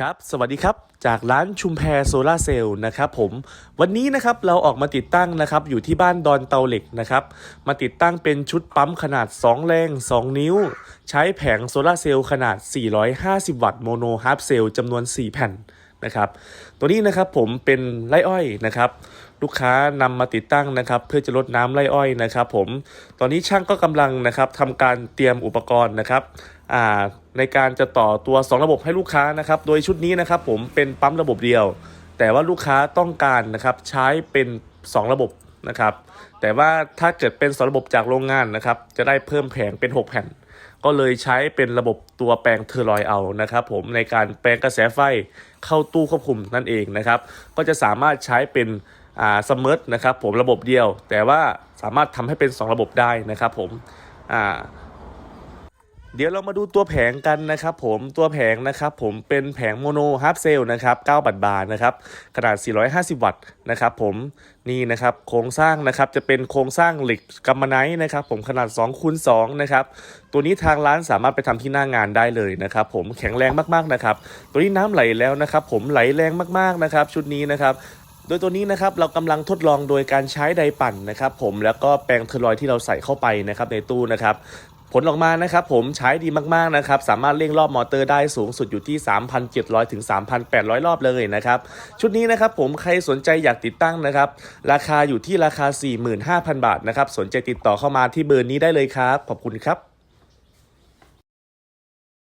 ครับ สวัสดีครับ จากร้านชุมแพโซลาเซลล์นะครับผม วันนี้นะครับเราออกมาติดตั้งนะครับอยู่ที่บ้านดอนเตาเหล็กนะครับ มาติดตั้งเป็นชุดปั๊มขนาด 2 แรง 2 นิ้ว ใช้แผงโซลาเซลล์ขนาด 450 วัตต์โมโนฮาร์ฟเซลล์จำนวน 4 แผ่นนะครับ ตัวนี้นะครับผมเป็นไร่อ้อยนะครับ ลูกค้านำมาติดตั้งนะครับ เพื่อจะลดน้ำไร่อ้อยนะครับ ผม ตอนนี้ช่างก็กำลังนะครับทำการเตรียมอุปกรณ์นะครับ ในการจะต่อตัว 2 ระบบให้ลูกค้านะครับ โดยชุดนี้นะครับผมเป็นปั๊มระบบเดียว แต่ว่าลูกค้าต้องการนะครับใช้เป็น 2 ระบบนะครับ แต่ว่าถ้าเกิดเป็น2ระบบจากโรงงานนะครับ จะได้เพิ่มแผงเป็น 6 แผ่น ก็เลยใช้เป็นระบบตัวแปลงเทอร์ลอยเอานะครับ ผมในการแปลงกระแสไฟเข้าตู้ควบคุมนั่นเองนะครับ ก็จะสามารถใช้เป็นอ่าสมมตินะครับ ผมระบบเดียว แต่ว่าสามารถทำให้เป็น 2 ระบบได้นะครับ ผมอ่า เดี๋ยวเรามาดูตัวแผงกันนะครับผมตัวแผงนะครับผมเป็นแผงโมโนฮาร์ฟเซลนะครับ9บัตบาทนะครับขนาด 450 วัตต์นะครับผมนี่นะครับโครงสร้างนะครับจะเป็นโครงสร้างเหล็กกัมมะไนท์นะครับผมขนาด2คูณ2นะครับตัวนี้ทางร้านสามารถไปทำที่หน้างานได้เลยนะครับผมแข็งแรงมากๆนะครับตัวนี้น้ำไหลแล้วนะครับผมไหลแรงมากๆนะครับชุดนี้นะครับโดยตัวนี้นะครับเรากำลังทดลองโดยการใช้ไดปั่นนะครับผมแล้วก็แปรงเทอร์ลอยที่เราใส่เข้าไปนะครับในตู้นะครับ ผลออกมานะครับผมใช้ดีมากๆนะครับสามารถเร่งรอบมอเตอร์ได้สูงสุดอยู่ที่ 3,700 ถึง 3,800 รอบเลยนะครับชุดนี้นะครับผมใครสนใจอยากติดตั้งนะครับราคาอยู่ที่ราคา 45,000 บาทนะครับสนใจติดต่อเข้ามาที่เบอร์นี้ได้เลยครับ ขอบคุณครับ